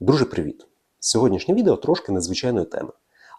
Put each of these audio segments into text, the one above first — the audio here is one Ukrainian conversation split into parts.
Друже, привіт! Сьогоднішнє відео трошки незвичайної теми.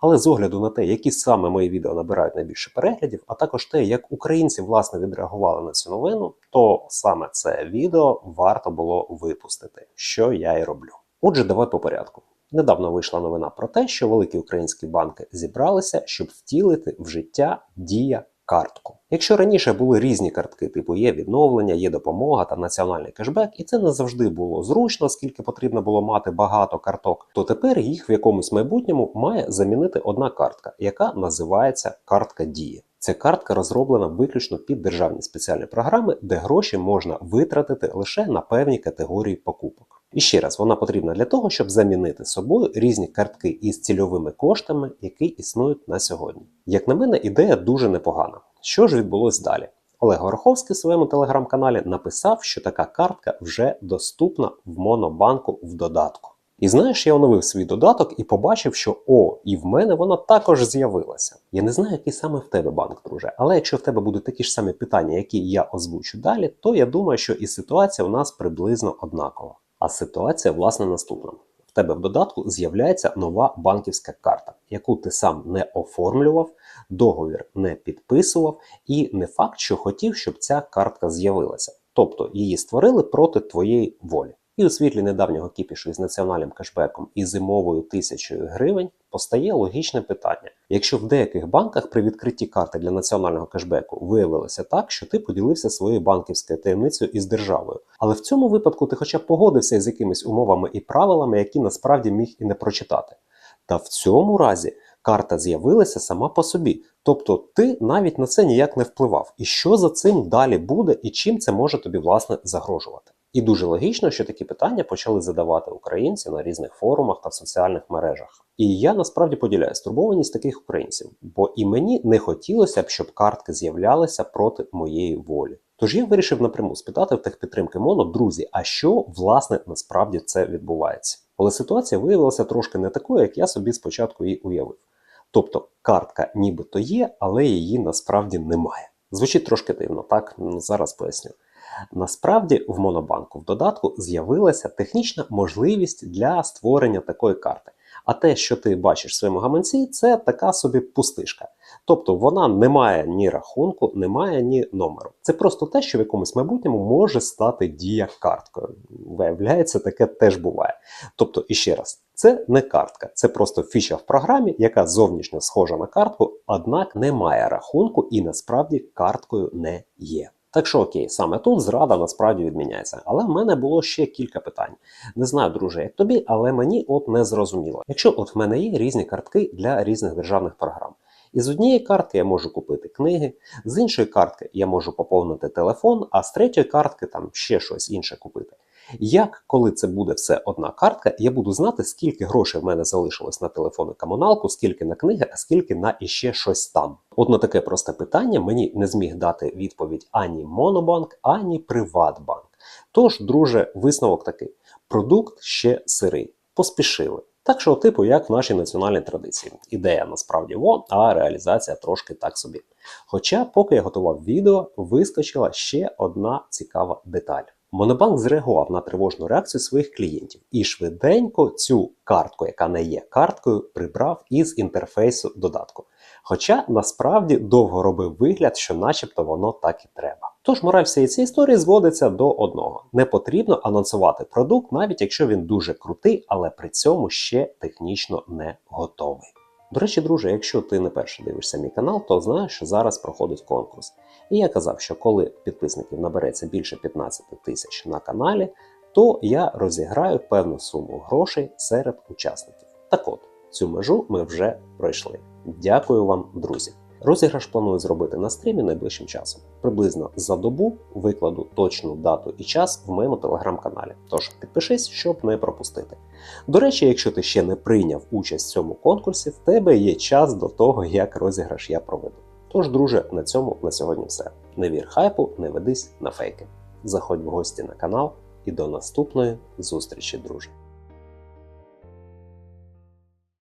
Але з огляду на те, які саме мої відео набирають найбільше переглядів, а також те, як українці власне відреагували на цю новину, то саме це відео варто було випустити, що я і роблю. Отже, давай по порядку. Недавно вийшла новина про те, що великі українські банки зібралися, щоб втілити в життя дія картку. Якщо раніше були різні картки, типу є відновлення, є допомога та національний кешбек, і це не завжди було зручно, оскільки потрібно було мати багато карток, то тепер їх в якомусь майбутньому має замінити одна картка, яка називається картка дії. Ця картка розроблена виключно під державні спеціальні програми, де гроші можна витратити лише на певні категорії покупок. І ще раз, вона потрібна для того, щоб замінити собою різні картки із цільовими коштами, які існують на сьогодні. Як на мене, ідея дуже непогана. Що ж відбулось далі? Олег Гороховський в своєму телеграм-каналі написав, що така картка вже доступна в Монобанку в додатку. І знаєш, я оновив свій додаток і побачив, що о, і в мене вона також з'явилася. Я не знаю, який саме в тебе банк, друже, але якщо в тебе будуть такі ж самі питання, які я озвучу далі, то я думаю, що і ситуація у нас приблизно однакова. А ситуація, власне, наступна. В тебе в додатку з'являється нова банківська карта, яку ти сам не оформлював, договір не підписував, і не факт, що хотів, щоб ця картка з'явилася. Тобто її створили проти твоєї волі. І у світлі недавнього кіпішу із національним кешбеком і зимовою тисячою гривень постає логічне питання: якщо в деяких банках при відкритті карти для національного кешбеку виявилося так, що ти поділився своєю банківською таємницею із державою, але в цьому випадку ти хоча б погодився з якимись умовами і правилами, які насправді міг і не прочитати. Та в цьому разі карта з'явилася сама по собі, тобто ти навіть на це ніяк не впливав. І що за цим далі буде, і чим це може тобі власне загрожувати? І дуже логічно, що такі питання почали задавати українці на різних форумах та в соціальних мережах. І я насправді поділяю стурбованість таких українців, бо і мені не хотілося б, щоб картки з'являлися проти моєї волі. Тож я вирішив напряму спитати в техпідтримки МОНО, друзі, а що власне насправді це відбувається? Але ситуація виявилася трошки не такою, як я собі спочатку її уявив. Тобто картка нібито є, але її насправді немає. Звучить трошки дивно, так? Зараз поясню. Насправді в Монобанку в додатку з'явилася технічна можливість для створення такої карти. А те, що ти бачиш в своєму гаманці, це така собі пустишка. Тобто вона не має ні рахунку, не має ні номеру. Це просто те, що в якомусь майбутньому може стати дія карткою. Виявляється, таке теж буває. Тобто, іще раз, це не картка, це просто фіча в програмі, яка зовнішньо схожа на картку, однак не має рахунку і насправді карткою не є. Так що окей, саме тут зрада насправді відміняється. Але в мене було ще кілька питань. Не знаю, друже, як тобі, але мені от не зрозуміло. Якщо от в мене є різні картки для різних державних програм. І з однієї картки я можу купити книги, з іншої картки я можу поповнити телефон, а з третьої картки там ще щось інше купити. Як, коли це буде все одна картка, я буду знати, скільки грошей в мене залишилось на телефон і комуналку, скільки на книги, а скільки на іще щось там. От на таке просте питання мені не зміг дати відповідь ані Монобанк, ані Приватбанк. Тож, друже, висновок такий: продукт ще сирий. Поспішили. Так що, типу, як в нашій національній традиції. Ідея насправді во, а реалізація трошки так собі. Хоча, поки я готував відео, вискочила ще одна цікава деталь. Монобанк зреагував на тривожну реакцію своїх клієнтів і швиденько цю картку, яка не є карткою, прибрав із інтерфейсу додатку. Хоча насправді довго робив вигляд, що начебто воно так і треба. Тож мораль всієї цієї історії зводиться до одного: не потрібно анонсувати продукт, навіть якщо він дуже крутий, але при цьому ще технічно не готовий. До речі, друже, якщо ти не перше дивишся мій канал, то знаєш, що зараз проходить конкурс. І я казав, що коли підписників набереться більше 15 тисяч на каналі, то я розіграю певну суму грошей серед учасників. Так от, цю межу ми вже пройшли. Дякую вам, друзі! Розіграш планую зробити на стрімі найближчим часом. Приблизно за добу викладу точну дату і час в моєму телеграм-каналі. Тож підпишись, щоб не пропустити. До речі, якщо ти ще не прийняв участь в цьому конкурсі, в тебе є час до того, як розіграш я проведу. Тож, друже, на цьому на сьогодні все. Не вір хайпу, не ведись на фейки. Заходь в гості на канал і до наступної зустрічі, друже.